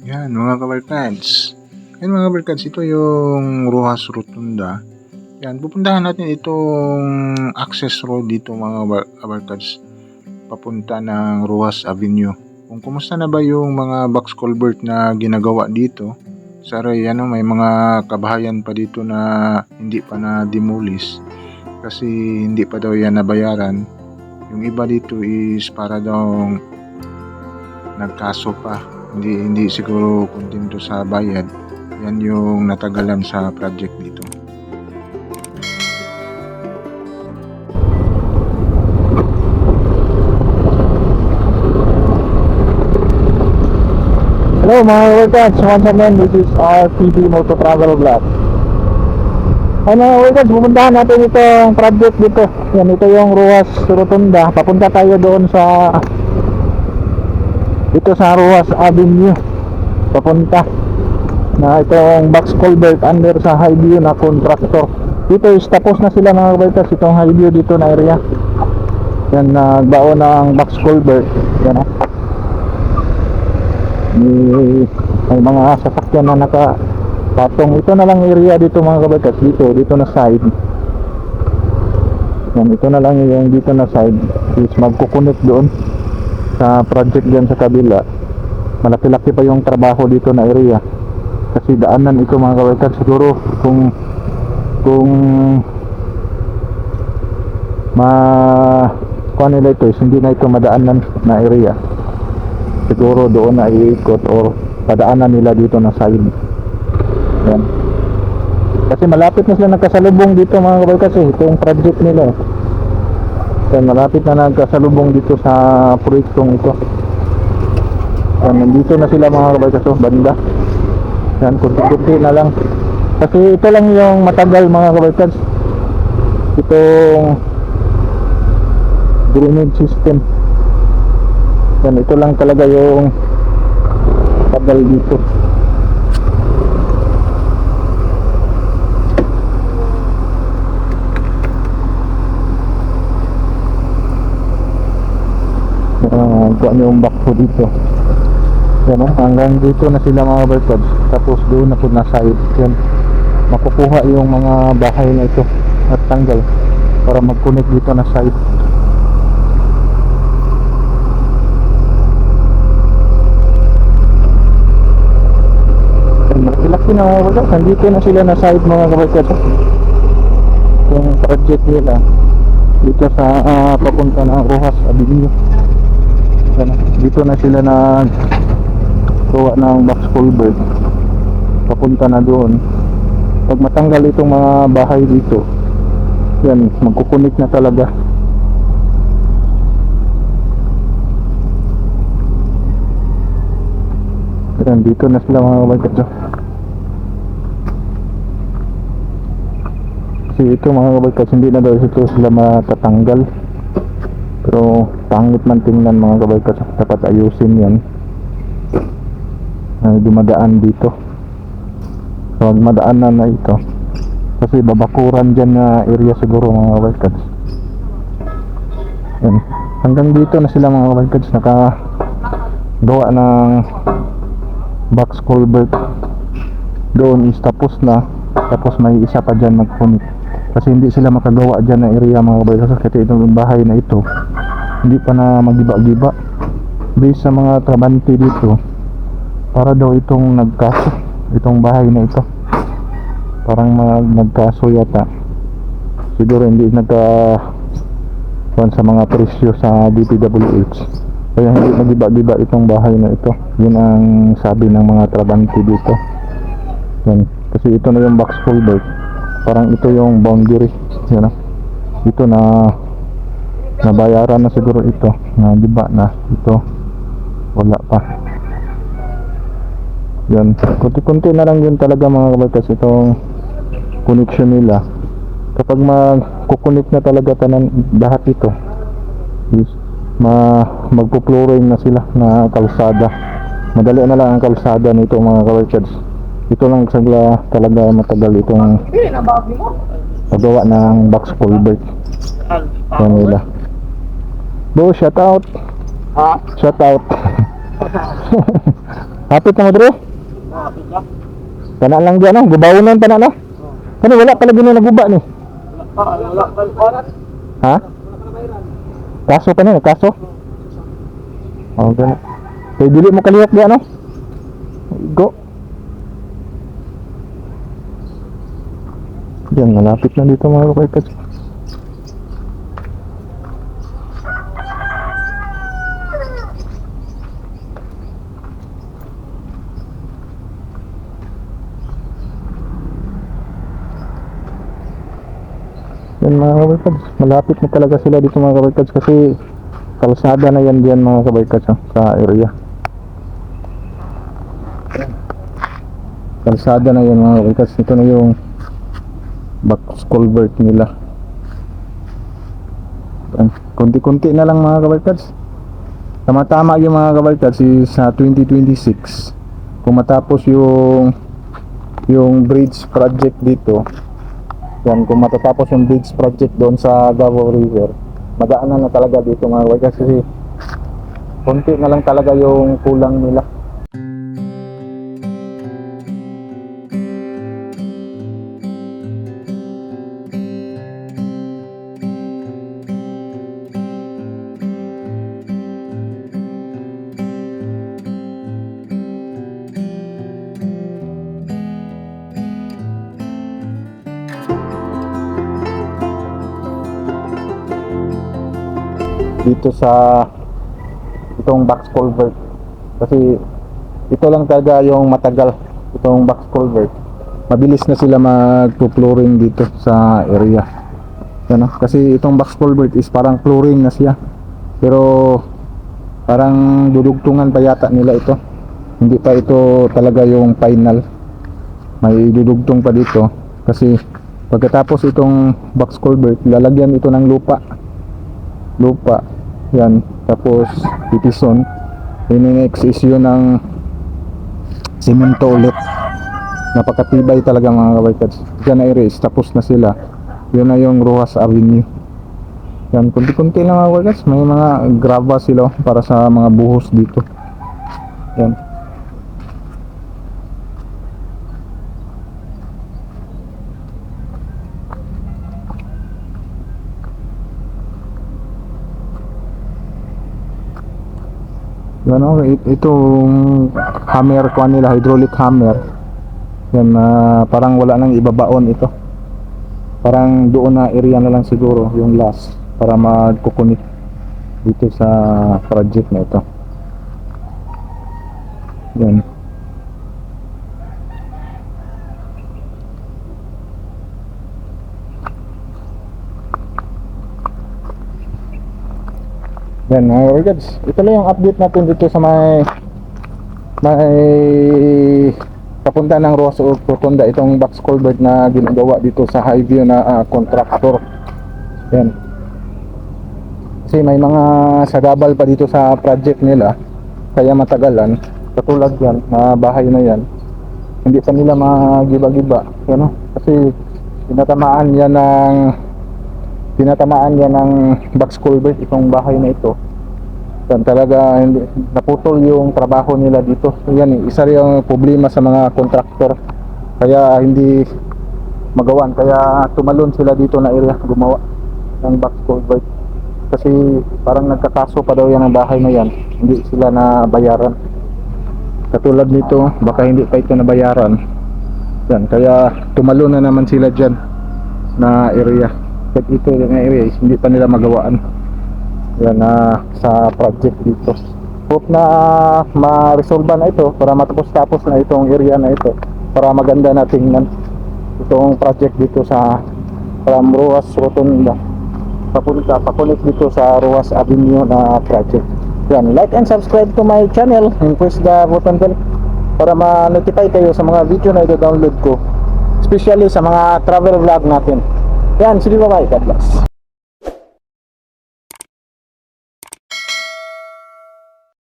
Yan mga kabarkads. Yan mga kabarkads, ito yung Rojas Rotunda. Yan, pupuntahan natin itong access road dito mga kabar- kabarkads. Papunta ng Rojas Avenue. Kung kumusta na ba yung mga box culvert na ginagawa dito. Saray, ano, may mga kabahayan pa dito na hindi pa na demolish. Kasi hindi pa daw yan nabayaran. Yung iba dito is para daw nagkaso pa hindi hindi siguro kontento sa bayad yan yung natagalan sa project dito Hello mga workers, once again, this is TV Moto Travel Vlog. Ay mga workers, pupuntahan natin itong project dito. Yan, ito yung Ruas Rotunda. Papunta tayo doon sa dito sa Ruas Avenue. Papunta na itong box culvert under sa Highview na contractor. Dito is tapos na sila mga workers, itong Highview dito na area. Yan, nagbaon ng box culvert. Yan ah may, may mga sasakyan na naka patong ito na lang area dito mga kabatas dito dito na side yan ito na lang yung dito na side is magkukunik doon sa project dyan sa kabila malaki-laki pa yung trabaho dito na area. Kasi daanan ito mga kabatas siguro kung kung ma kuha nila ito is hindi na ito madaanan na area. Siguro doon na iikot or padaanan nila dito na side. Yan kasi malapit na sila nagkasalubong dito mga kabal kasi ito yung project nila eh. yan malapit na nagkasalubong dito sa proyektong ito yan nandito na sila mga kabal kasi banda yan kunti-kunti na lang kasi ito lang yung matagal mga kabal kasi itong drainage system yan, ito lang talaga yung tagal dito. Uh, kuha niyo yung backhoe dito. Yan oh, hanggang dito na sila mga barcodes. Tapos doon na po na side. Yan. Makukuha yung mga bahay na ito at tanggal para mag-connect dito na side. Malaki na mga kabatas. Nandito na sila na side mga kabatas. Yung project nila dito sa ah, papunta ng Rojas Avenue. Yan, dito na sila na gawa ng box culvert. Papunta na doon. Pag matanggal itong mga bahay dito, yan, magkukunik na talaga. Yan, dito na sila mga kabatas. Kasi ito mga kabatas, hindi na daw ito sila matatanggal. Pero pangit man tingnan mga kabatas, dapat ayusin yan. Ay dumadaan dito. So madaanan na ito. Kasi babakuran dyan na area siguro mga kabatas. Yan. Hanggang dito na sila mga kabatas, naka gawa ng box culvert doon is tapos na tapos may isa pa dyan nagpunit kasi hindi sila makagawa dyan na area mga kabayo. Kasi itong bahay na ito hindi pa na magiba-giba. Based sa mga trabante dito para daw itong nagkaso itong bahay na ito. Parang mag nagkaso yata. Siguro hindi nagka sa mga presyo sa DPWH kaya hindi nagiba-giba itong bahay na ito. Yun ang sabi ng mga trabante dito. Yan. Kasi ito na yung box culvert parang ito yung boundary yan ah. ito na nabayaran na siguro ito. Na giba na ito wala pa. Yan kunti-kunti na lang yun talaga mga kabatas itong connection nila. Kapag magkukunik na talaga tanan lahat ito is ma magpo-flooring na sila na kalsada. Madali na lang ang kalsada nito mga kabarkads ito lang sagla talaga matagal itong paggawa ng box culvert yan nila Bo, shout out Ha? shout out Hapit na mo dre. Kana lang diyan no, gubawonan pa na no. Ano wala pala gina naguba ni. Ha? Kaso pa na, kaso. Oh, gana. Kaya dili mo kalihok diyan no. Go. Diyan, malapit na dito mga kapatid. Yan mga kabarkads, malapit na talaga sila dito mga kabarkads kasi kalsada na yan diyan mga kabarkads oh, sa area. Kalsada na yan mga kabarkads, ito na yung back culvert nila. Yan, Kunti-kunti na lang mga kabarkads. Tama-tama yung mga kabarkads sa 2026. Kung matapos yung yung bridge project dito, yan, kung matatapos yung bridge project doon sa Davao River, madaanan na talaga dito mga kabarkads kasi konti na lang talaga yung kulang nila. Dito sa itong box culvert. Kasi ito lang talaga yung matagal itong box culvert. Mabilis na sila magpo-flooring dito sa area. Ah. kasi itong box culvert is parang flooring na siya. Pero parang dudugtungan pa yata nila ito. Hindi pa ito talaga yung final. May dudugtong pa dito. Kasi pagkatapos itong box culvert lalagyan ito ng lupa. Lupa yan. Tapos titison yun next is yun ng simento ulit. Napakatibay talaga mga kabarkads dyan na i-raise tapos na sila. Yun na yung Rojas Avenue. Yan. Kunti-kunti lang mga kabarkads may mga grava sila para sa mga buhos dito. Yan Yan o, it- itong hammer ko nila, hydraulic hammer. Yan na parang wala nang ibabaon ito. Parang doon na area na lang siguro yung last para magkukunik dito sa project na ito. Yan. Yan mga orchids. Ito lang yung update natin dito sa may may papunta ng Rosa o Rotunda itong box culvert na ginagawa dito sa Highview na ah, contractor. Yan. Kasi may mga sagabal pa dito sa project nila kaya matagalan. Katulad yan, na bahay na yan. Hindi pa nila magiba-giba. Ano? Kasi tinatamaan yan ng tinatamaan yan ng box culvert itong bahay na ito. Yan talaga naputol yung trabaho nila dito. Yan eh, isa rin yung problema sa mga kontraktor kaya hindi magawan. Kaya tumalon sila dito na area gumawa ng box culvert kasi parang nagkakaso pa daw yan ng bahay na yan. Hindi sila na bayaran katulad nito baka hindi pa ito nabayaran. Yan kaya tumalon na naman sila dyan na area kahit ito yung area is hindi pa nila magawaan. Yan na sa project dito. Hope na ma-resolve na ito para matapos-tapos na itong area na ito. Para maganda na tingnan itong project dito sa from Ruas Rotunda papunta pakunik dito sa Ruas Avenue na project. Yan like and subscribe to my channel. And press the button bell para ma-notify kayo sa mga video na ito-download ko. Especially sa mga travel vlog natin या श्री बाबा ऐकतला